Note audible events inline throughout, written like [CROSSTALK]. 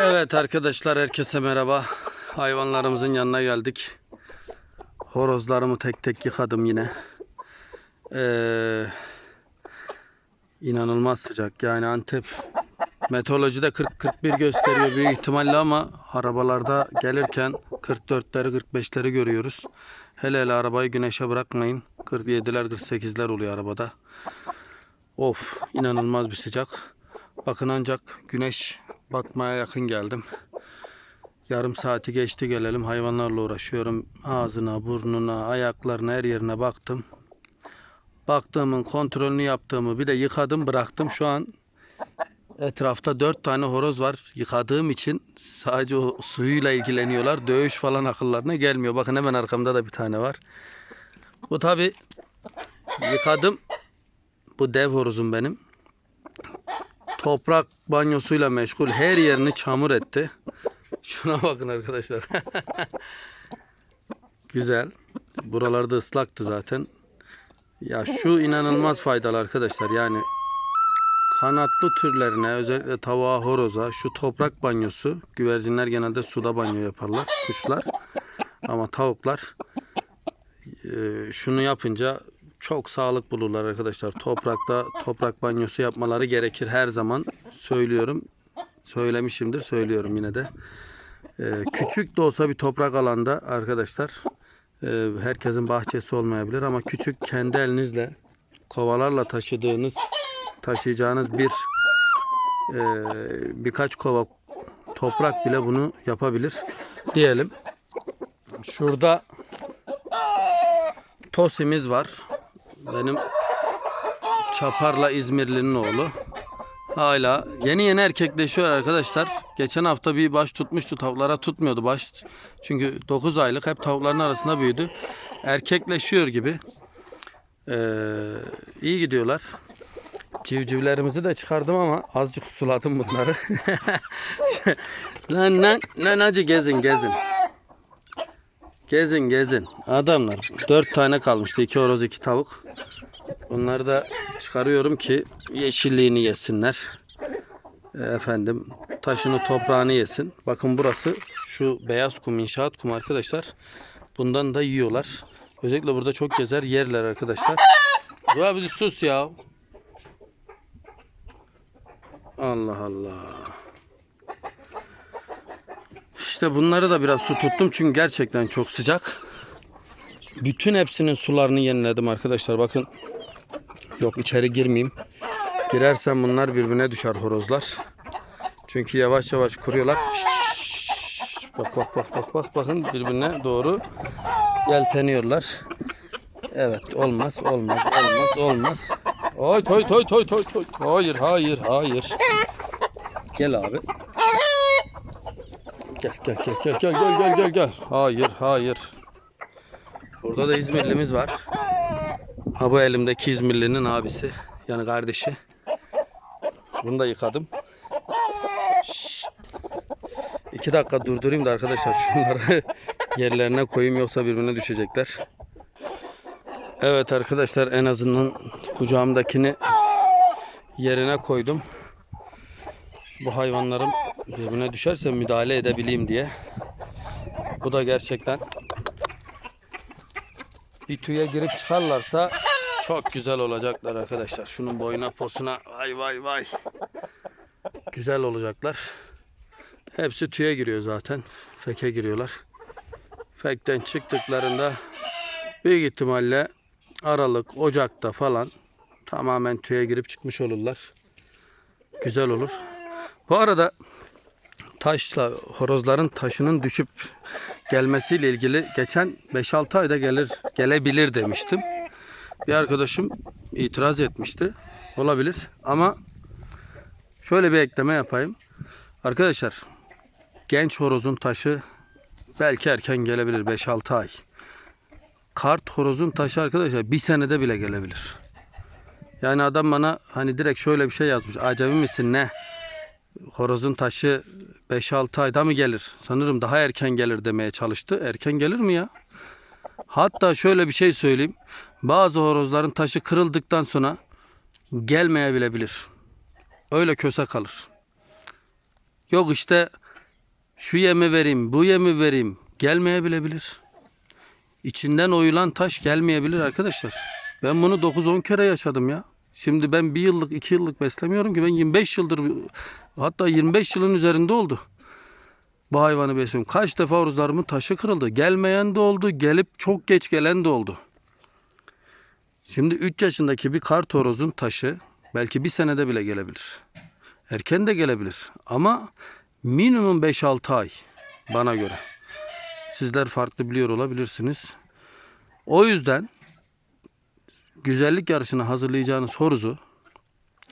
Evet arkadaşlar herkese merhaba. Hayvanlarımızın yanına geldik. Horozlarımı tek tek yıkadım yine. Ee, inanılmaz sıcak. Yani Antep meteorolojide 40-41 gösteriyor büyük ihtimalle ama arabalarda gelirken 44'leri 45'leri görüyoruz. Hele hele arabayı güneşe bırakmayın. 47'ler 48'ler oluyor arabada. Of inanılmaz bir sıcak. Bakın ancak güneş batmaya yakın geldim. Yarım saati geçti gelelim hayvanlarla uğraşıyorum. Ağzına, burnuna, ayaklarına her yerine baktım. Baktığımın kontrolünü yaptığımı bir de yıkadım bıraktım. Şu an etrafta dört tane horoz var. Yıkadığım için sadece o suyuyla ilgileniyorlar. Dövüş falan akıllarına gelmiyor. Bakın hemen arkamda da bir tane var. Bu tabi yıkadım. Bu dev horozum benim toprak banyosuyla meşgul. Her yerini çamur etti. Şuna bakın arkadaşlar. [LAUGHS] Güzel. Buralarda ıslaktı zaten. Ya şu inanılmaz faydalı arkadaşlar. Yani kanatlı türlerine özellikle tavuğa horoza şu toprak banyosu güvercinler genelde suda banyo yaparlar kuşlar ama tavuklar e, şunu yapınca çok sağlık bulurlar arkadaşlar. Toprakta toprak banyosu yapmaları gerekir her zaman. Söylüyorum. Söylemişimdir. Söylüyorum yine de. Ee, küçük de olsa bir toprak alanda arkadaşlar e, herkesin bahçesi olmayabilir ama küçük kendi elinizle kovalarla taşıdığınız taşıyacağınız bir e, birkaç kova toprak bile bunu yapabilir diyelim. Şurada Tosimiz var. Benim Çapar'la İzmirli'nin oğlu. Hala yeni yeni erkekleşiyor arkadaşlar. Geçen hafta bir baş tutmuştu. Tavuklara tutmuyordu baş. Çünkü 9 aylık hep tavukların arasında büyüdü. Erkekleşiyor gibi. Ee, iyi gidiyorlar. Civcivlerimizi de çıkardım ama azıcık suladım bunları. [LAUGHS] lan lan lan acı gezin gezin. Gezin gezin. Adamlar dört tane kalmıştı. iki horoz iki tavuk. Bunları da çıkarıyorum ki yeşilliğini yesinler. Efendim taşını toprağını yesin. Bakın burası şu beyaz kum inşaat kum arkadaşlar. Bundan da yiyorlar. Özellikle burada çok gezer yerler arkadaşlar. Bu abi sus ya. Allah Allah. İşte bunları da biraz su tuttum çünkü gerçekten çok sıcak. Bütün hepsinin sularını yeniledim arkadaşlar. Bakın. Yok içeri girmeyeyim. Girersem bunlar birbirine düşer horozlar. Çünkü yavaş yavaş kuruyorlar. Şşt, şşt. Bak bak bak bak bak bakın birbirine doğru yelteniyorlar. Evet olmaz olmaz olmaz olmaz. Oy toy toy toy toy toy. Hayır hayır hayır. Gel abi. Gel gel gel gel gel gel gel gel gel. Hayır hayır. Burada da İzmirlimiz var. Ha bu elimdeki İzmirlinin abisi. Yani kardeşi. Bunu da yıkadım. Şşt. İki dakika durdurayım da arkadaşlar şunları [LAUGHS] yerlerine koyayım yoksa birbirine düşecekler. Evet arkadaşlar en azından kucağımdakini yerine koydum. Bu hayvanlarım birbirine düşerse müdahale edebileyim diye. Bu da gerçekten bir tüye girip çıkarlarsa çok güzel olacaklar arkadaşlar. Şunun boyuna posuna vay vay vay. Güzel olacaklar. Hepsi tüye giriyor zaten. Feke giriyorlar. Fekten çıktıklarında büyük ihtimalle Aralık, Ocak'ta falan tamamen tüye girip çıkmış olurlar. Güzel olur. Bu arada taşla horozların taşının düşüp gelmesiyle ilgili geçen 5-6 ayda gelir gelebilir demiştim. Bir arkadaşım itiraz etmişti. Olabilir ama şöyle bir ekleme yapayım. Arkadaşlar genç horozun taşı belki erken gelebilir 5-6 ay. Kart horozun taşı arkadaşlar bir senede bile gelebilir. Yani adam bana hani direkt şöyle bir şey yazmış. Acemi misin ne? Horozun taşı 5-6 ayda mı gelir? Sanırım daha erken gelir demeye çalıştı. Erken gelir mi ya? Hatta şöyle bir şey söyleyeyim. Bazı horozların taşı kırıldıktan sonra gelmeyebilebilir. Öyle köse kalır. Yok işte Şu yemi vereyim, bu yemi vereyim. Gelmeyebilebilir. İçinden oyulan taş gelmeyebilir arkadaşlar. Ben bunu 9-10 kere yaşadım ya. Şimdi ben bir yıllık, iki yıllık beslemiyorum ki. Ben 25 yıldır, hatta 25 yılın üzerinde oldu. Bu hayvanı besliyorum. Kaç defa horozlarımın taşı kırıldı. Gelmeyen de oldu, gelip çok geç gelen de oldu. Şimdi 3 yaşındaki bir kart horozun taşı belki bir senede bile gelebilir. Erken de gelebilir. Ama minimum 5-6 ay bana göre. Sizler farklı biliyor olabilirsiniz. O yüzden güzellik yarışına hazırlayacağınız horozu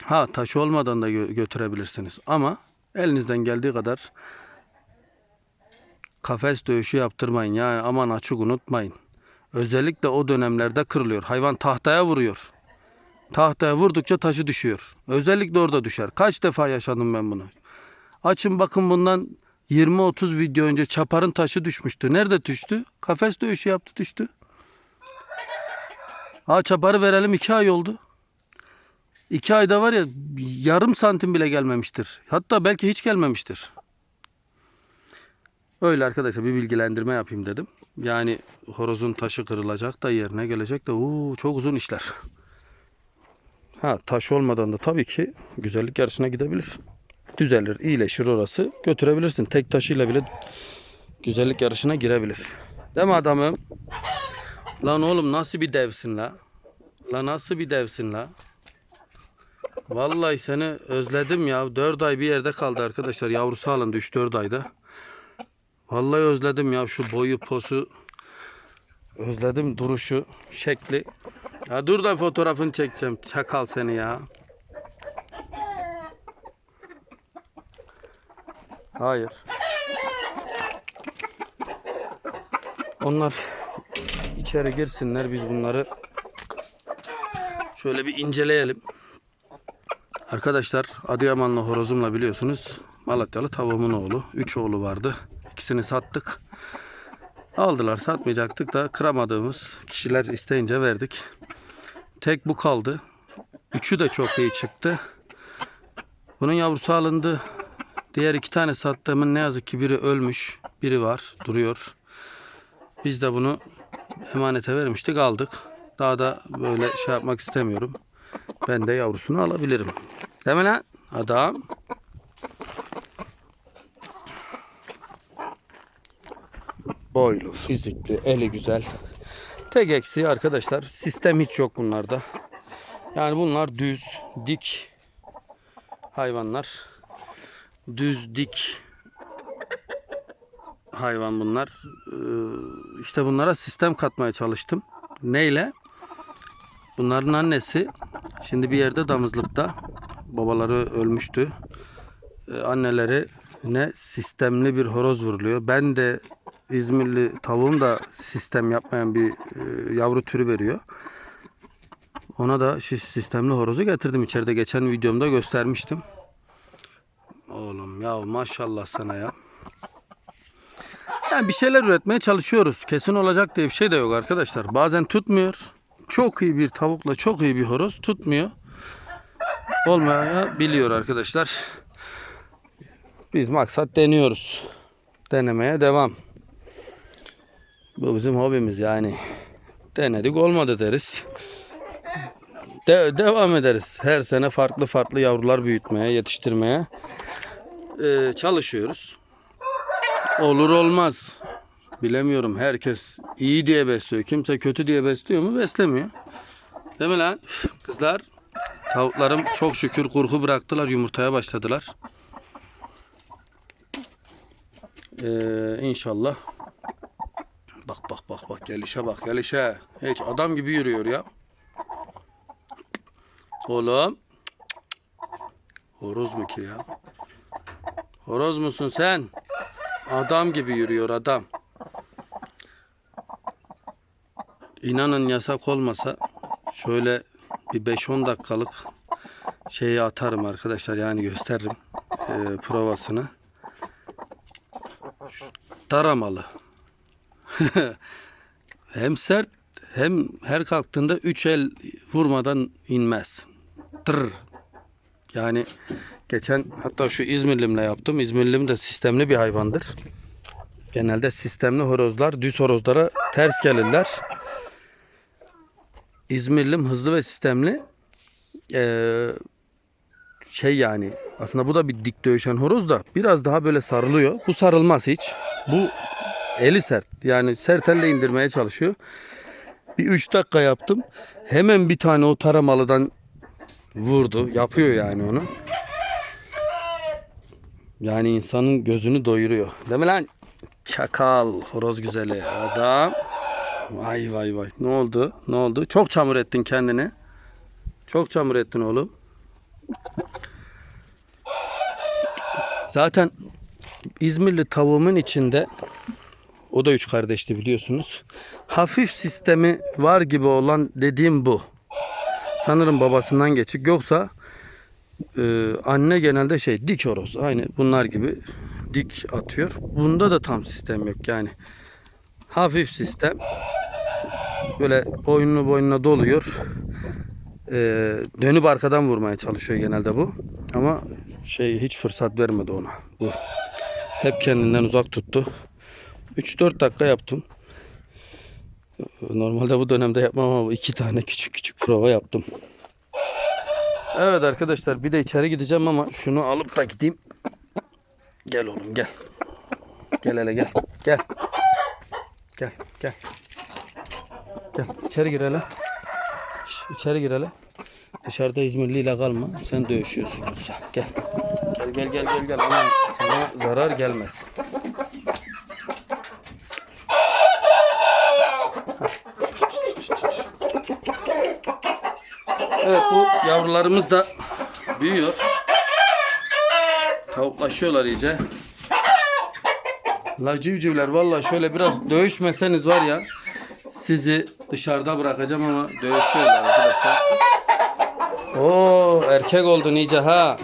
ha taş olmadan da gö- götürebilirsiniz. Ama elinizden geldiği kadar kafes dövüşü yaptırmayın. Yani aman açık unutmayın. Özellikle o dönemlerde kırılıyor. Hayvan tahtaya vuruyor. Tahtaya vurdukça taşı düşüyor. Özellikle orada düşer. Kaç defa yaşadım ben bunu. Açın bakın bundan 20-30 video önce çaparın taşı düşmüştü. Nerede düştü? Kafes dövüşü yaptı düştü. Ha çaparı verelim 2 ay oldu. 2 ayda var ya yarım santim bile gelmemiştir. Hatta belki hiç gelmemiştir. Öyle arkadaşlar bir bilgilendirme yapayım dedim. Yani horozun taşı kırılacak da yerine gelecek de uuu çok uzun işler. Ha taş olmadan da tabii ki güzellik yarışına gidebilir. Düzelir, iyileşir orası. Götürebilirsin. Tek taşıyla bile güzellik yarışına girebilir. Değil mi adamım? Lan oğlum nasıl bir devsin la? La nasıl bir devsin la? Vallahi seni özledim ya. 4 ay bir yerde kaldı arkadaşlar. Yavrusu alındı 3-4 ayda. Vallahi özledim ya şu boyu posu. Özledim duruşu, şekli. Ya dur da fotoğrafını çekeceğim. Çakal seni ya. Hayır. Onlar içeri girsinler biz bunları şöyle bir inceleyelim. Arkadaşlar Adıyamanlı horozumla biliyorsunuz Malatyalı tavuğumun oğlu. Üç oğlu vardı. İkisini sattık. Aldılar satmayacaktık da kıramadığımız kişiler isteyince verdik. Tek bu kaldı. Üçü de çok iyi çıktı. Bunun yavrusu alındı. Diğer iki tane sattığımın ne yazık ki biri ölmüş. Biri var duruyor. Biz de bunu emanete vermiştik aldık. Daha da böyle şey yapmak istemiyorum. Ben de yavrusunu alabilirim. Değil mi lan? Adam. Boylu, fizikli, eli güzel. Tek eksiği arkadaşlar sistem hiç yok bunlarda. Yani bunlar düz, dik hayvanlar. Düz, dik hayvan bunlar. Ee, işte bunlara sistem katmaya çalıştım. Neyle? Bunların annesi şimdi bir yerde damızlıkta. Babaları ölmüştü. Ee, anneleri ne sistemli bir horoz vuruluyor. Ben de İzmirli tavuğum da sistem yapmayan bir e, yavru türü veriyor. Ona da sistemli horozu getirdim. İçeride geçen videomda göstermiştim. Oğlum ya maşallah sana ya. Yani bir şeyler üretmeye çalışıyoruz. Kesin olacak diye bir şey de yok arkadaşlar. Bazen tutmuyor. Çok iyi bir tavukla çok iyi bir horoz tutmuyor. Olmayabiliyor arkadaşlar. Biz maksat deniyoruz. Denemeye devam. Bu bizim hobimiz yani. Denedik olmadı deriz. De- devam ederiz. Her sene farklı farklı yavrular büyütmeye, yetiştirmeye e, çalışıyoruz. Olur olmaz. Bilemiyorum. Herkes iyi diye besliyor. Kimse kötü diye besliyor mu? Beslemiyor. Değil mi lan? Kızlar. Tavuklarım çok şükür kurku bıraktılar. Yumurtaya başladılar. Ee, inşallah. Bak bak bak bak gelişe bak gelişe. Hiç adam gibi yürüyor ya. Oğlum. Horoz mu ki ya? Horoz musun sen? Adam gibi yürüyor adam. İnanın yasak olmasa şöyle bir 5-10 dakikalık şeyi atarım arkadaşlar yani gösteririm e, provasını. Taramalı. [LAUGHS] hem sert hem her kalktığında üç el vurmadan inmez. Tır. Yani Geçen hatta şu İzmirlimle yaptım. İzmirlim de sistemli bir hayvandır. Genelde sistemli horozlar düz horozlara ters gelirler. İzmirlim hızlı ve sistemli. Ee, şey yani aslında bu da bir dik dövüşen horoz da biraz daha böyle sarılıyor. Bu sarılmaz hiç. Bu eli sert. Yani sert elle indirmeye çalışıyor. Bir 3 dakika yaptım. Hemen bir tane o taramalıdan vurdu. Yapıyor yani onu. Yani insanın gözünü doyuruyor. Değil mi lan? Çakal, horoz güzeli adam. Vay vay vay. Ne oldu? Ne oldu? Çok çamur ettin kendini. Çok çamur ettin oğlum. Zaten İzmirli tavuğumun içinde o da üç kardeşti biliyorsunuz. Hafif sistemi var gibi olan dediğim bu. Sanırım babasından geçik. Yoksa e, anne genelde şey dik horoz. Aynı bunlar gibi dik atıyor. Bunda da tam sistem yok yani. Hafif sistem. Böyle boynunu boynuna doluyor. E, dönüp arkadan vurmaya çalışıyor genelde bu. Ama şey hiç fırsat vermedi ona. Bu. Hep kendinden uzak tuttu. 3-4 dakika yaptım. Normalde bu dönemde yapmam ama iki tane küçük küçük prova yaptım. Evet arkadaşlar bir de içeri gideceğim ama şunu alıp da gideyim. Gel oğlum gel. Gel hele gel. Gel. Gel gel. Gel içeri gir hele. Şş, gir hele. Dışarıda İzmirli ile kalma. Sen dövüşüyorsun yoksa. Gel. Gel gel gel gel gel. Aman sana zarar gelmez. Evet bu yavrularımız da büyüyor. Tavuklaşıyorlar iyice. La civcivler valla şöyle biraz dövüşmeseniz var ya sizi dışarıda bırakacağım ama dövüşüyorlar arkadaşlar. Oo erkek oldun iyice ha.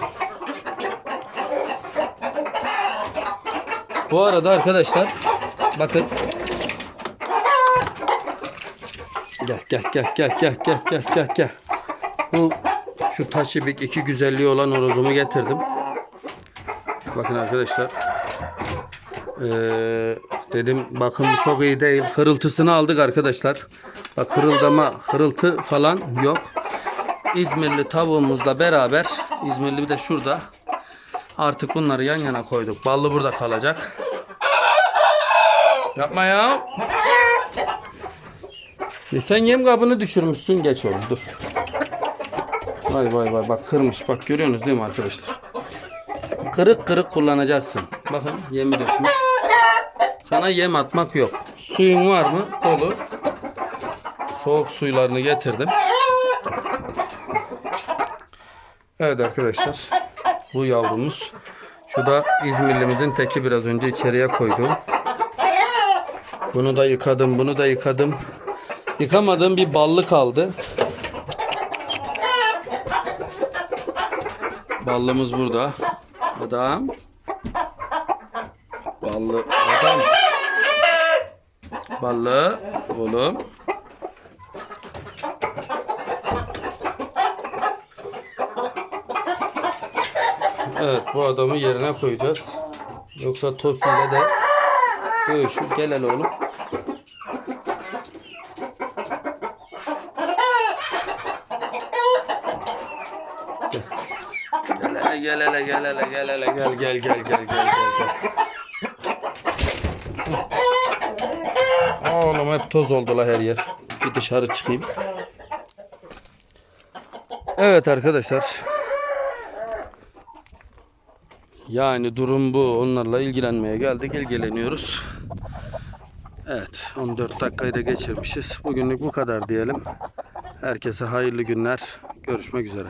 Bu arada arkadaşlar bakın Gel gel gel gel gel gel gel gel gel. Bu şu taşibik iki güzelliği olan horozumu getirdim. Bakın arkadaşlar. Ee, dedim bakın bu çok iyi değil. Hırıltısını aldık arkadaşlar. Bak hırıldama, hırıltı falan yok. İzmirli tavuğumuzla beraber İzmirli bir de şurada. Artık bunları yan yana koyduk. Ballı burada kalacak. Yapma ya. E sen yem kabını düşürmüşsün. Geç oğlum dur. Vay vay vay bak kırmış. Bak görüyorsunuz değil mi arkadaşlar? Kırık kırık kullanacaksın. Bakın yemi dökmüş. Sana yem atmak yok. Suyun var mı? Dolu. Soğuk suylarını getirdim. Evet arkadaşlar. Bu yavrumuz. Şu da İzmirlimizin teki biraz önce içeriye koyduğum. Bunu da yıkadım, bunu da yıkadım. Yıkamadığım bir ballı kaldı. Ballımız burada. Adam. Ballı adam. Ballı oğlum. Evet bu adamı yerine koyacağız. Yoksa Tosun'da da dövüşür. Gel hele oğlum. Gel hele gel hele gel hele gel gel gel gel gel gel gel. Oğlum hep toz oldu la her yer. Bir dışarı çıkayım. Evet arkadaşlar. Yani durum bu. Onlarla ilgilenmeye geldik. ilgileniyoruz. Evet 14 dakikayı da geçirmişiz. Bugünlük bu kadar diyelim. Herkese hayırlı günler. Görüşmek üzere.